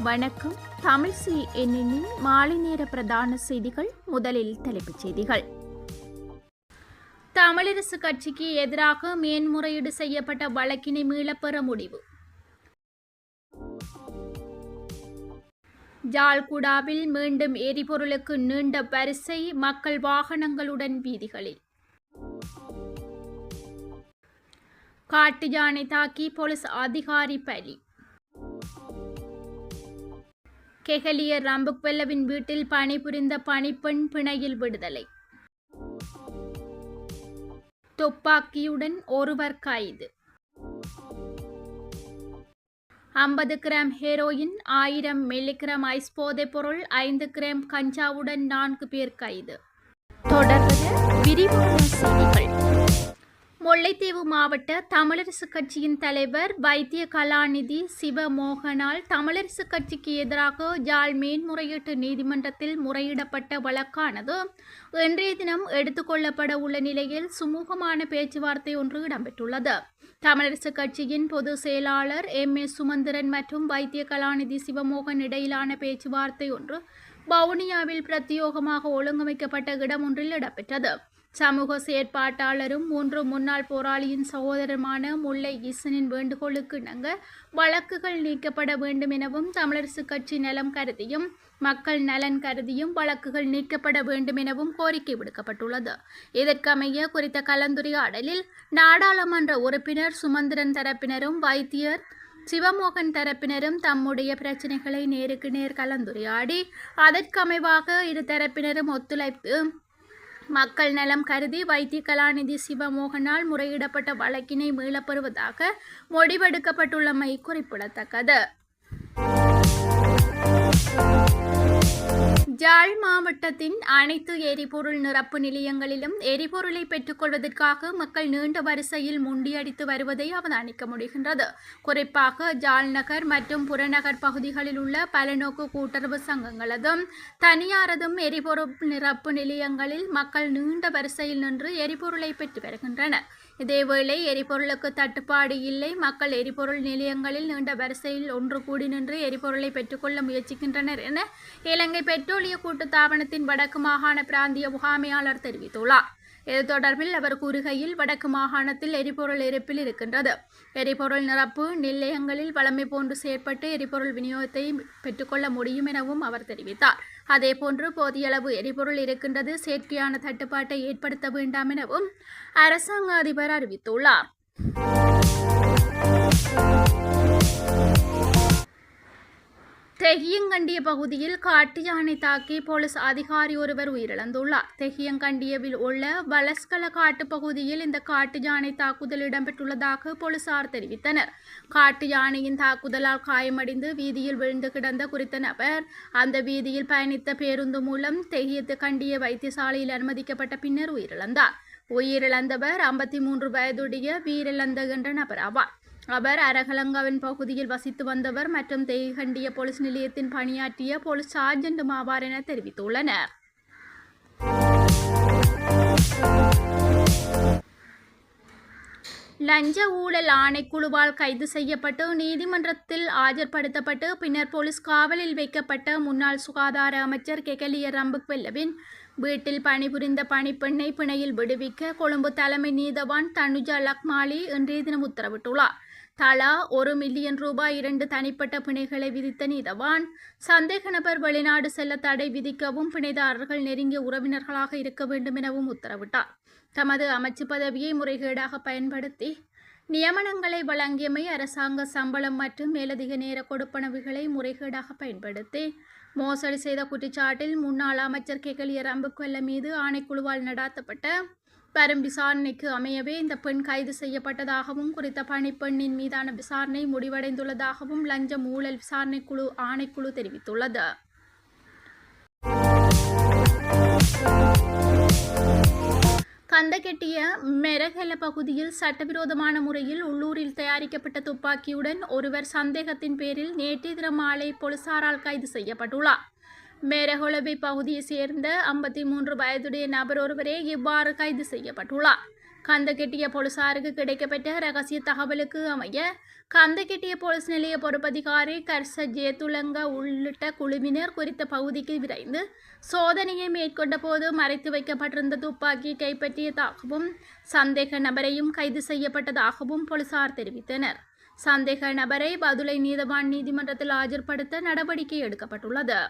வணக்கம். தமிழ் சி எண்ணின் மாலை நேர பிரதான செய்திகள் முதலில் தலைப்புச் செய்திகள். தமிழரசு கட்சிக்கு எதிராக மேன்முறையீடு செய்யப்பட்ட வழக்கினை மீளப்பெற முடிவு. ஜால்குடாவில் மீண்டும் எரிபொருளுக்கு நீண்ட வரிசை மக்கள் வாகனங்களுடன் வீதிகளில். காட்டு யானை தாக்கி போலீஸ் அதிகாரி பலி. கெகலிய ராம்புக்வெல்லவின் வீட்டில் பணிபுரிந்த பணிப்பெண் பிணையில் விடுதலை. துப்பாக்கியுடன் ஒருவர் கைது. ஐம்பது கிராம் ஹெரோயின் ஆயிரம் மில்லிகிராம் ஐஸ் போதைப் பொருள் ஐந்து கிராம் கஞ்சாவுடன் நான்கு பேர் கைது. தொடர்ந்து விரிவான செய்திகள். முல்லைத்தீவு மாவட்ட தமிழரசு கட்சியின் தலைவர் வைத்திய கலாநிதி சிவமோகனால் தமிழரசு கட்சிக்கு எதிராக யாழ் மேன்முறையீட்டு நீதிமன்றத்தில் முறையிடப்பட்ட வழக்கானது இன்றைய தினம் எடுத்துக்கொள்ளப்பட உள்ள நிலையில் சுமூகமான பேச்சுவார்த்தை ஒன்று இடம்பெற்றுள்ளது. தமிழரசு கட்சியின் பொதுச் செயலாளர் எம். ஏ. சுமந்திரன் மற்றும் வைத்திய கலாநிதி சிவமோகன் இடையிலான பேச்சுவார்த்தை ஒன்று வவுனியாவில் பிரத்யோகமாக ஒழுங்கமைக்கப்பட்ட இடம் ஒன்றில் இடம்பெற்றது. சமூக செயற்பாட்டாளரும் மூன்று முன்னாள் போராளியின் சகோதரருமான முல்லை ஈசனின் வேண்டுகோளுக்கு இணங்க வழக்குகள் நீக்கப்பட வேண்டும் எனவும் தமிழரசு கட்சி நலம் கருதியும் மக்கள் நலன் கருதியும் வழக்குகள் நீக்கப்பட வேண்டும் எனவும் கோரிக்கை விடுக்கப்பட்டுள்ளது. இதற்கமைய குறித்த கலந்துரையாடலில் நாடாளுமன்ற உறுப்பினர் சுமந்திரன் தரப்பினரும் வைத்தியர் சிவமோகன் தரப்பினரும் தம்முடைய பிரச்சனைகளை நேருக்கு நேர் கலந்துரையாடி அதற்கமைவாக இரு தரப்பினரும் ஒத்துழைப்பு மக்கள் நலம் கருதி வைத்திய கலாநிதி சிவமோகனால் முறையிடப்பட்ட வழக்கினை மீளப்பெறுவதாக முடிவெடுக்கப்பட்டுள்ளமை குறிப்பிடத்தக்கது. யாழ் மாவட்டத்தின் அனைத்து எரிபொருள் நிரப்பு நிலையங்களிலும் எரிபொருளை பெற்றுக்கொள்வதற்காக மக்கள் நீண்ட வரிசையில் முண்டியடித்து வருவதை அவதானிக்க முடிகின்றது. குறிப்பாக ஜால்நகர் மற்றும் புறநகர் பகுதிகளில் உள்ள பலநோக்கு கூட்டுறவு சங்கங்களதும் தனியாரதும் எரிபொருள் நிரப்பு நிலையங்களில் மக்கள் நீண்ட வரிசையில் நின்று எரிபொருளை பெற்று வருகின்றனர். இதேவேளை எரிபொருளுக்கு தட்டுப்பாடு இல்லை. மக்கள் எரிபொருள் நிலையங்களில் நீண்ட வரிசையில் ஒன்று கூடி நின்று எரிபொருளை பெற்றுக்கொள்ள முயற்சிக்கின்றனர் என இலங்கை பெட்ரோலிய கூட்டுத்தாபனத்தின் வடக்கு மாகாண பிராந்திய முகாமையாளர் தெரிவித்துள்ளார். இது தொடர்பில் அவர் கூறுகையில் வடக்கு மாகாணத்தில் எரிபொருள் இருப்பில் இருக்கின்றது. எரிபொருள் நிரப்பு நிலையங்களில் வளமை போன்று செயற்பட்டு எரிபொருள் விநியோகத்தை பெற்றுக்கொள்ள முடியும் எனவும் அவர் தெரிவித்தார். அதேபோன்று போன்று போதியளவு எரிபொருள் இருக்கின்றது. செயற்கையான தட்டுப்பாட்டை ஏற்படுத்த வேண்டாம் எனவும் அரசாங்க அதிபர் அறிவித்துள்ளார். தெஹியங்கண்டிய பகுதியில் காட்டு யானை தாக்கி போலீஸ் அதிகாரி ஒருவர் உயிரிழந்துள்ளார். தெஹியங்கண்டியவில் உள்ள வலஸ்கல காட்டு பகுதியில் இந்த காட்டு யானை தாக்குதல் இடம்பெற்றுள்ளதாக போலீசார் தெரிவித்தனர். காட்டு யானையின் தாக்குதலால் காயமடைந்து வீதியில் விழுந்து கிடந்த குறித்த நபர் அந்த வீதியில் பயணித்த பேருந்து மூலம் தெஹியத்து கண்டிய வைத்தியசாலையில் அனுமதிக்கப்பட்ட பின்னர் உயிரிழந்தார். உயிரிழந்தவர் ஐம்பத்தி மூன்று வயதுடைய வீரிழந்த என்ற நபர் ஆவார். அவர் அரகலங்காவின் பகுதியில் வசித்து வந்தவர் மற்றும் தேகண்டிய போலீஸ் நிலையத்தின் பணியாற்றிய போலீஸ் சார்ஜென்டும் ஆவார் என தெரிவித்துள்ளனர். லஞ்ச ஊழல் ஆணைக்குழுவால் கைது செய்யப்பட்டு நீதிமன்றத்தில் ஆஜர்படுத்தப்பட்டு பின்னர் போலீஸ் காவலில் வைக்கப்பட்ட முன்னாள் சுகாதார அமைச்சர் கெகலிய ரம்புக்வெல்லவின் வீட்டில் பணிபுரிந்த பணிப்பெண்ணை பிணையில் விடுவிக்க கொழும்பு தலைமை நீதவான் தனுஜா லக்மாலி இன்றைய தினம் உத்தரவிட்டுள்ளார். தலா ஒரு மில்லியன் ரூபாய் இரண்டு தனிப்பட்ட பிணைகளை விதித்த நீதவான். சந்தேக நபர் வெளிநாடு செல்ல தடை விதிக்கவும் பிணைதாரர்கள் நெருங்கிய உறவினர்களாக இருக்க வேண்டும் எனவும் உத்தரவிட்டார். தமது அமைச்சு பதவியை முறைகேடாக பயன்படுத்தி நியமனங்களை வழங்கியமை அரசாங்க சம்பளம் மற்றும் மேலதிக நேர கொடுப்பனவுகளை முறைகேடாக பயன்படுத்தி மோசடி செய்த குற்றச்சாட்டில் முன்னாள் அமைச்சர் கெகலிய ரம்புக்கொல்ல மீது ஆணைக்குழுவால் நடாத்தப்பட்ட வரும் விசாரணைக்கு அமையவே இந்த பெண் கைது செய்யப்பட்டதாகவும் குறித்த பணிப்பெண்ணின் மீதான விசாரணை முடிவடைந்துள்ளதாகவும் லஞ்சம் ஊழல் விசாரணைக்குழு ஆணைக்குழு தெரிவித்துள்ளது. கந்தகெட்டிய மெரகெல பகுதியில் சட்டவிரோதமான முறையில் உள்ளூரில் தயாரிக்கப்பட்ட துப்பாக்கியுடன் ஒருவர் சந்தேகத்தின் பேரில் நேற்று தினம் மாலை போலீசாரால் கைது செய்யப்பட்டுள்ளார். மேரகொலவை பகுதியை சேர்ந்த ஐம்பத்தி மூன்று வயதுடைய நபர் ஒருவரே இவ்வாறு கைது செய்யப்பட்டுள்ளார். கந்தகெட்டிய போலீசாருக்கு கிடைக்கப்பட்ட ரகசிய தகவலுக்கு அமைய கந்தகெட்டிய போலீஸ் நிலைய பொறுப்பதிகாரி கர்ச ஜேத்துலங்க உள்ளிட்ட குழுவினர் குறித்த பகுதிக்கு விரைந்து சோதனையை மேற்கொண்ட போது மறைத்து வைக்கப்பட்டிருந்த துப்பாக்கி கைப்பற்றியதாகவும் சந்தேக நபரையும் கைது செய்யப்பட்டதாகவும் போலீசார் தெரிவித்தனர். சந்தேக நபரை பதுளை நீதவான் நீதிமன்றத்தில் ஆஜர்படுத்த நடவடிக்கை எடுக்கப்பட்டுள்ளது.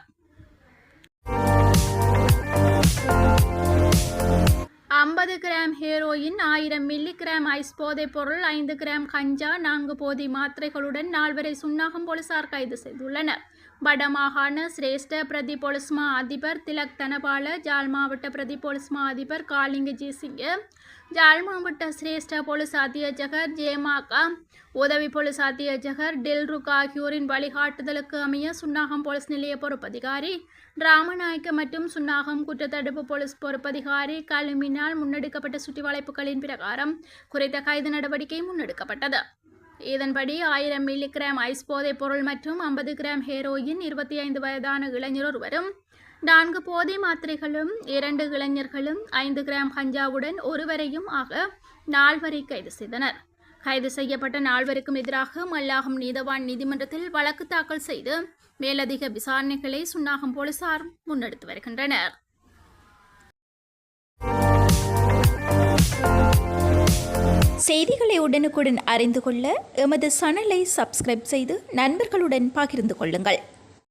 கிராம் ஆயிரம் மில்லி கிராம் ஐஸ் போதைப் பொருள் ஐந்து கிராம் கஞ்சா நான்கு போதை மாத்திரைகளுடன் நால்வரை சுன்னாகம் போலீசார் கைது செய்துள்ளனர். வடமாகாண சிரேஷ்ட பிரதி போலீஸ் மா அதிபர் திலக் தனபால ஜாழ் மாவட்ட பிரதி போலீஸ் மா அதிபர் காளிங்க ஜெயசிங்க ஜாழ் சிரேஷ்ட போலீஸ் அத்தியட்சகர் ஜேமாக்கா உதவி போலீஸ் அத்தியட்சகர் டெல்ருக் ஆகியோரின் வழிகாட்டுதலுக்கு அமைய சுன்னாகம் போலீஸ் நிலைய பொறுப்பதிகாரி ராமநாயக்க மற்றும் சுன்னாகம் குற்றத்தடுப்பு போலீஸ் பொறுப்பதிகாரி கலுமினால் முன்னெடுக்கப்பட்ட சுற்றிவளைப்புகளின் பிரகாரம் குறித்த கைது நடவடிக்கை முன்னெடுக்கப்பட்டது. இதன்படி ஆயிரம் மில்லி கிராம் ஐஸ் போதைப் பொருள் மற்றும் ஐம்பது கிராம் ஹெரோயின் இருபத்தி ஐந்து வயதான இளைஞர் ஒருவரும் நான்கு போதை மாத்திரைகளும் இரண்டு இளைஞர்களும் ஐந்து கிராம் கஞ்சாவுடன் ஒருவரையும் ஆக நால்வரை கைது செய்தனர். கைது செய்யப்பட்ட நால்வருக்கும் எதிராக மல்லாகம் நீதவான் நீதிமன்றத்தில் வழக்கு தாக்கல் செய்து மேலதிக விசாரணைகளை சுன்னாகம் போலீசார் முன்னெடுத்து வருகின்றனர். செய்திகளை உடனுக்குடன் அறிந்து கொள்ள எமது சேனலை சப்ஸ்கிரைப் செய்து நண்பர்களுடன் பகிர்ந்து கொள்ளுங்கள்.